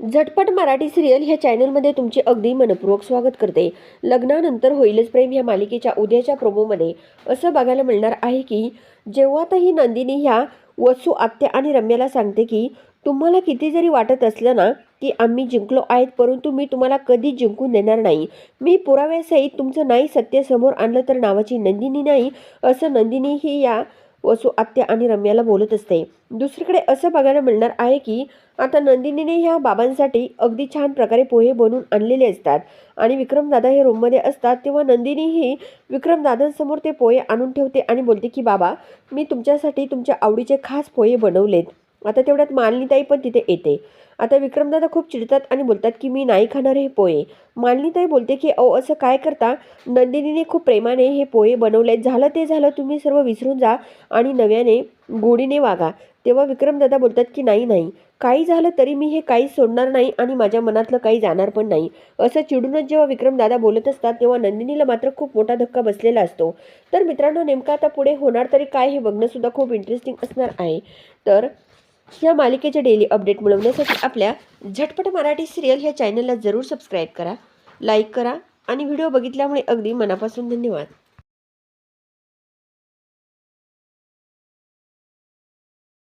झटपट मराठी सिरियल ह्या चॅनलमध्ये तुमचे अगदी मनपूर्वक स्वागत करते. लग्नानंतर होईलच प्रेम ह्या मालिकेच्या उद्याच्या प्रोमोमध्ये असं बघायला मिळणार आहे की जेव्हा आता नंदिनी ह्या वसू आत्या आणि रम्याला सांगते की तुम्हाला किती जरी वाटत असलं ना की आम्ही जिंकलो आहेत परंतु मी तुम्हाला कधी जिंकून देणार नाही. मी पुराव्यासहित तुमचं नाही सत्य समोर आणलं तर नावाची नंदिनी नाही असं नंदिनी ही या वसू आत्या आणि रम्याला बोलत असते. दुसरीकडे असं बघायला मिळणार आहे की आता नंदिनीने ह्या बाबांसाठी अगदी छान प्रकारे पोहे बनवून आणलेले असतात. आणि विक्रमदादा हे रूममध्ये असतात तेव्हा नंदिनी ही विक्रमदादांसमोर ते पोहे आणून ठेवते आणि बोलते की बाबा मी तुमच्यासाठी तुमच्या आवडीचे खास पोहे बनवलेत. आता तेवढ्यात मालिनीताई पण तिथे येते. आता विक्रमदादा खूप चिडतात आणि बोलतात की मी नाही खाणार हे पोहे. मालनीताई बोलते की अहो असं काय करता? नंदिनीने खूप प्रेमाने हे पोहे बनवले. झालं ते झालं तुम्ही सर्व विसरून जा आणि नव्याने गोडीने वागा. तेव्हा विक्रमदादा बोलतात की नाही नाही. काही झालं तरी मी हे काही सोडणार नाही आणि माझ्या मनातलं काही जाणार पण नाही. असं चिडूनच जेव्हा विक्रमदादा बोलत असतात तेव्हा नंदिनीला मात्र खूप मोठा धक्का बसलेला असतो. तर मित्रांनो नेमकं आता पुढे होणार तरी काय हे बघणंसुद्धा खूप इंटरेस्टिंग असणार आहे. तर या मालिकेचे डेली अपडेट मिळवण्यासाठी आपल्या झटपट मराठी सिरियल ह्या चॅनलला जरूर सबस्क्राईब करा लाईक करा आणि व्हिडिओ बघितल्यामुळे अगदी मनापासून धन्यवाद.